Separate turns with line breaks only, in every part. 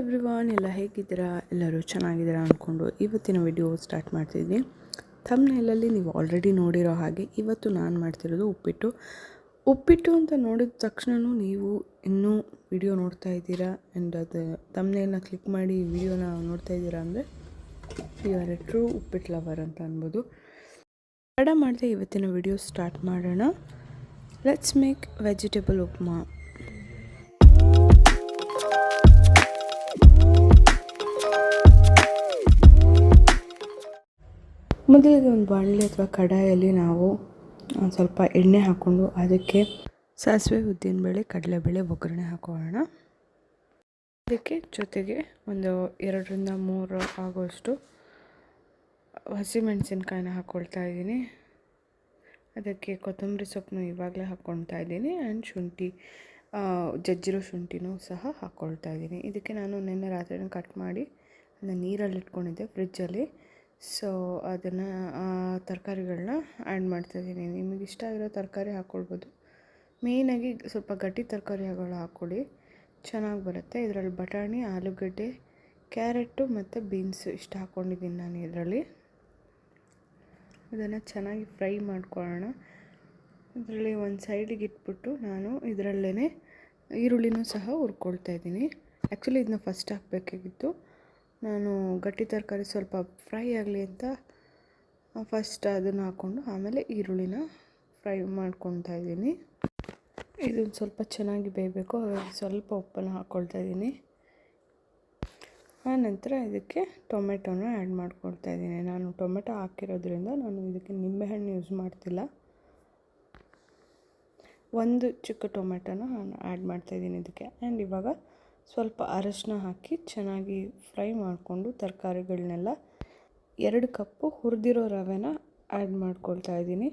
Everyone ಎಲ್ಲ ಹೇಗಿದ್ದೀರಾ? ಎಲ್ಲರೂ ಚೆನ್ನಾಗಿದ್ದೀರಾ ಅಂದ್ಕೊಂಡು ಇವತ್ತಿನ ವಿಡಿಯೋ ಸ್ಟಾರ್ಟ್ ಮಾಡ್ತಿದ್ದೀನಿ. ತಮ್ಮನೆಯಲ್ಲಿ ನೀವು ಆಲ್ರೆಡಿ ನೋಡಿರೋ ಹಾಗೆ ಇವತ್ತು ನಾನು ಮಾಡ್ತಿರೋದು ಉಪ್ಪಿಟ್ಟು. ಉಪ್ಪಿಟ್ಟು ಅಂತ ನೋಡಿದ ತಕ್ಷಣವೂ ನೀವು ಇನ್ನೂ ವಿಡಿಯೋ ನೋಡ್ತಾ ಇದ್ದೀರಾ? ಆ್ಯಂಡ್ ಅದು ತಮ್ಮನೆಯನ್ನು ಕ್ಲಿಕ್ ಮಾಡಿ ವಿಡಿಯೋನ ನೋಡ್ತಾ ಇದ್ದೀರಾ ಅಂದರೆ you are a true uppittu lover ಅಂತ ಅನ್ಬೋದು. ತಡ ಮಾಡಿದೆ ಇವತ್ತಿನ ವಿಡಿಯೋ ಸ್ಟಾರ್ಟ್ ಮಾಡೋಣ. Let's make vegetable upma. ಮೊದಲಿಗೆ ಒಂದು ಬಾಣಲಿ ಅಥವಾ ಕಡಾಯಲ್ಲಿ ನಾವು ಸ್ವಲ್ಪ ಎಣ್ಣೆ ಹಾಕ್ಕೊಂಡು ಅದಕ್ಕೆ ಸಾಸಿವೆ ಉದ್ದಿನಬೇಳೆ ಕಡಲೆಬೇಳೆ ಒಗ್ಗರಣೆ ಹಾಕೋಣ. ಅದಕ್ಕೆ ಜೊತೆಗೆ ಒಂದು ಎರಡರಿಂದ ಮೂರು ಆಗೋಷ್ಟು ಹಸಿಮೆಣಸಿನ್ಕಾಯಿನ ಹಾಕ್ಕೊಳ್ತಾ ಇದ್ದೀನಿ. ಅದಕ್ಕೆ ಕೊತ್ತಂಬರಿ ಸೊಪ್ಪನ್ನು ಇವಾಗಲೇ ಹಾಕ್ಕೊಳ್ತಾ ಇದ್ದೀನಿ. ಆ್ಯಂಡ್ ಶುಂಠಿ ಜಜ್ಜಿರೋ ಶುಂಠಿನೂ ಸಹ ಹಾಕ್ಕೊಳ್ತಾ ಇದ್ದೀನಿ. ಇದಕ್ಕೆ ನಾನು ನಿನ್ನೆ ರಾತ್ರಿನ ಕಟ್ ಮಾಡಿ ಅದನ್ನು ನೀರಲ್ಲಿ ಇಟ್ಕೊಂಡಿದ್ದೆ ಫ್ರಿಜ್ಜಲ್ಲಿ. ಸೊ ಅದನ್ನು ತರಕಾರಿಗಳನ್ನ ಆ್ಯಡ್ ಮಾಡ್ತಾಯಿದ್ದೀನಿ ನಿಮಗೆ ಇಷ್ಟ ಆಗಿರೋ ತರಕಾರಿ ಹಾಕ್ಕೊಳ್ಬೋದು ಮೇಯ್ನಾಗಿ ಸ್ವಲ್ಪ ಗಟ್ಟಿ ತರಕಾರಿಗಳು ಹಾಕ್ಕೊಳ್ಳಿ ಚೆನ್ನಾಗಿ ಬರುತ್ತೆ. ಇದರಲ್ಲಿ ಬಟಾಣಿ, ಆಲೂಗಡ್ಡೆ ಕ್ಯಾರೆಟು ಮತ್ತು ಬೀನ್ಸು ಇಷ್ಟು ಹಾಕ್ಕೊಂಡಿದ್ದೀನಿ ನಾನು ಇದರಲ್ಲಿ. ಅದನ್ನು ಚೆನ್ನಾಗಿ ಫ್ರೈ ಮಾಡ್ಕೊಳ್ಳೋಣ. ಇದರಲ್ಲಿ ಒಂದು ಸೈಡಿಗೆ ಇಟ್ಬಿಟ್ಟು ನಾನು ಇದರಲ್ಲೇ ಈರುಳ್ಳಿನೂ ಸಹ ಹುರ್ಕೊಳ್ತಾ ಇದ್ದೀನಿ. ಆ್ಯಕ್ಚುಲಿ ಇದನ್ನ ಫಸ್ಟ್ ಹಾಕಬೇಕಾಗಿತ್ತು. ನಾನು ಗಟ್ಟಿ ತರಕಾರಿ ಸ್ವಲ್ಪ ಫ್ರೈ ಆಗಲಿ ಅಂತ ಫಸ್ಟ್ ಅದನ್ನು ಹಾಕ್ಕೊಂಡು ಆಮೇಲೆ ಈರುಳ್ಳಿನ ಫ್ರೈ ಮಾಡ್ಕೊತಾ ಇದ್ದೀನಿ. ಇದನ್ನು ಸ್ವಲ್ಪ ಚೆನ್ನಾಗಿ ಬೇಯಬೇಕು ಸ್ವಲ್ಪ ಉಪ್ಪನ್ನು ಹಾಕ್ಕೊಳ್ತಾ ಇದ್ದೀನಿ. ಆನಂತರ ಇದಕ್ಕೆ ಟೊಮೆಟೊನ ಆ್ಯಡ್ ಮಾಡ್ಕೊಳ್ತಾ ಇದ್ದೀನಿ. ನಾನು ಟೊಮೆಟೊ ಹಾಕಿರೋದ್ರಿಂದ ನಾನು ಇದಕ್ಕೆ ನಿಂಬೆಹಣ್ಣು ಯೂಸ್ ಮಾಡ್ತಿಲ್ಲ. ಒಂದು ಚಿಕ್ಕ ಟೊಮೆಟೊನ ನಾನು ಆ್ಯಡ್ ಮಾಡ್ತಾಯಿದ್ದೀನಿ ಇದಕ್ಕೆ. ಆ್ಯಂಡ್ ಇವಾಗ ಸ್ವಲ್ಪ ಅರಶಿನ ಹಾಕಿ ಚೆನ್ನಾಗಿ ಫ್ರೈ ಮಾಡಿಕೊಂಡು ತರಕಾರಿಗಳನ್ನೆಲ್ಲ ಎರಡು ಕಪ್ಪು ಹುರಿದಿರೋ ರವೆನ ಆ್ಯಡ್ ಮಾಡ್ಕೊಳ್ತಾ ಇದ್ದೀನಿ.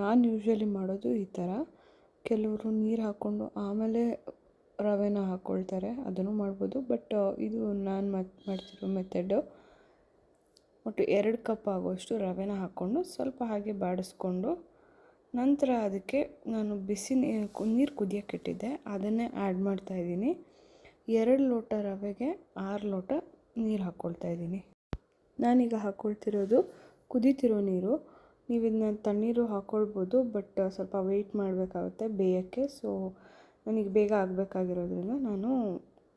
ನಾನು ಯೂಶ್ವಲಿ ಮಾಡೋದು ಈ ಥರ. ಕೆಲವರು ನೀರು ಹಾಕ್ಕೊಂಡು ಆಮೇಲೆ ರವೆನ ಹಾಕ್ಕೊಳ್ತಾರೆ ಅದನ್ನು ಮಾಡ್ಬೋದು. ಬಟ್ ಇದು ನಾನು ಮಾಡ್ತಿರೋ ಮೆಥಡು ಒಟ್ಟು ಎರಡು ಕಪ್ ಆಗೋಷ್ಟು ರವೆನ ಹಾಕ್ಕೊಂಡು ಸ್ವಲ್ಪ ಹಾಗೆ ಬಾಡಿಸ್ಕೊಂಡು ನಂತರ ಅದಕ್ಕೆ ನಾನು ಬಿಸಿ ನೀರು ನೀರು ಕುದಿಯೋಕ್ಕಿಟ್ಟಿದ್ದೆ ಅದನ್ನೇ ಆ್ಯಡ್ ಮಾಡ್ತಾಯಿದ್ದೀನಿ ಎರಡು ಲೋಟ ರವೆಗೆ ಆರು ಲೋಟ ನೀರು ಹಾಕ್ಕೊಳ್ತಾ ಇದ್ದೀನಿ. ನಾನೀಗ ಹಾಕ್ಕೊಳ್ತಿರೋದು ಕುದೀತಿರೋ ನೀರು. ನೀವು ಇದನ್ನ ತಣ್ಣೀರು ಹಾಕ್ಕೊಳ್ಬೋದು ಬಟ್ ಸ್ವಲ್ಪ ವೆಯ್ಟ್ ಮಾಡಬೇಕಾಗುತ್ತೆ ಬೇಯೋಕ್ಕೆ. ಸೊ, ನನಗೆ ಬೇಗ ಆಗಬೇಕಾಗಿರೋದ್ರಿಂದ ನಾನು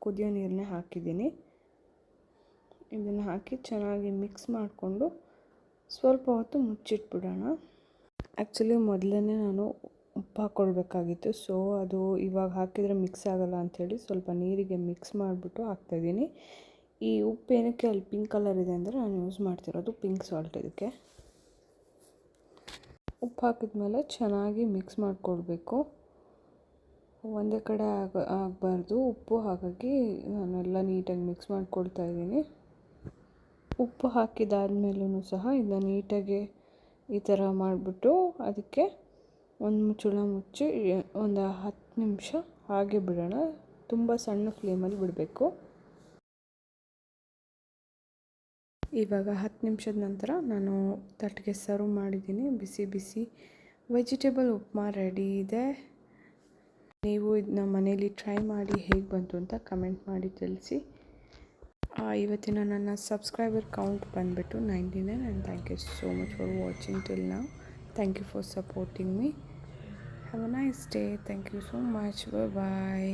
ಕುದಿಯೋ ನೀರನ್ನೇ ಹಾಕಿದ್ದೀನಿ. ಇದನ್ನು ಹಾಕಿ ಚೆನ್ನಾಗಿ ಮಿಕ್ಸ್ ಮಾಡಿಕೊಂಡು ಸ್ವಲ್ಪ ಹೊತ್ತು ಮುಚ್ಚಿಟ್ಬಿಡೋಣ. ಆ್ಯಕ್ಚುಲಿ ಮೊದಲೇ ನಾನು ಉಪ್ಪು ಹಾಕ್ಕೊಳ್ಬೇಕಾಗಿತ್ತು ಸೊ ಅದು ಇವಾಗ ಹಾಕಿದರೆ ಮಿಕ್ಸ್ ಆಗೋಲ್ಲ ಅಂಥೇಳಿ ಸ್ವಲ್ಪ ನೀರಿಗೆ ಮಿಕ್ಸ್ ಮಾಡಿಬಿಟ್ಟು ಹಾಕ್ತಾಯಿದ್ದೀನಿ ಈ ಉಪ್ಪು ಏನಕ್ಕೆ ಅಲ್ಲಿ ಪಿಂಕ್ ಕಲರ್ ಇದೆ ಅಂದರೆ ನಾನು ಯೂಸ್ ಮಾಡ್ತಿರೋದು ಪಿಂಕ್ ಸಾಲ್ಟ್ ಇದಕ್ಕೆ. ಉಪ್ಪು ಹಾಕಿದ್ಮೇಲೆ ಚೆನ್ನಾಗಿ ಮಿಕ್ಸ್ ಮಾಡಿಕೊಡ್ಬೇಕು ಒಂದೇ ಕಡೆ ಆಗ, ಆಗಬಾರ್ದು. ಉಪ್ಪು ಹಾಗಾಗಿ ನಾನೆಲ್ಲ ನೀಟಾಗಿ ಮಿಕ್ಸ್ ಮಾಡ್ಕೊಳ್ತಾ ಇದ್ದೀನಿ. ಉಪ್ಪು ಹಾಕಿದಾದ್ಮೇಲೂ ಸಹ ಇದನ್ನ ನೀಟಾಗಿ ಈ ಥರ ಮಾಡಿಬಿಟ್ಟು ಅದಕ್ಕೆ ಒಂದು ಮುಚ್ಚಳ ಮುಚ್ಚಿ ಒಂದು ಹತ್ತು ನಿಮಿಷ ಹಾಗೆ ಬಿಡೋಣ. ತುಂಬ ಸಣ್ಣ ಫ್ಲೇಮಲ್ಲಿ ಬಿಡಬೇಕು. ಇವಾಗ ಹತ್ತು ನಿಮಿಷದ ನಂತರ ನಾನು ತಟ್ಟಿಗೆ ಸರ್ವ್ ಮಾಡಿದ್ದೀನಿ. ಬಿಸಿ ಬಿಸಿ ವೆಜಿಟೇಬಲ್ ಉಪ್ಮಾ ರೆಡಿ ಇದೆ. ನೀವು ಇದನ್ನ ಮನೇಲಿ ಟ್ರೈ ಮಾಡಿ ಹೇಗೆ ಬಂತು ಅಂತ ಕಮೆಂಟ್ ಮಾಡಿ ತಿಳಿಸಿ. ಇವತ್ತಿನ ನನ್ನ ಸಬ್ಸ್ಕ್ರೈಬರ್ ಕೌಂಟ್ ಬಂದುಬಿಟ್ಟು ninety nine and thank you so much for watching till ನಾವು thank you for supporting me have a nice day thank you so much bye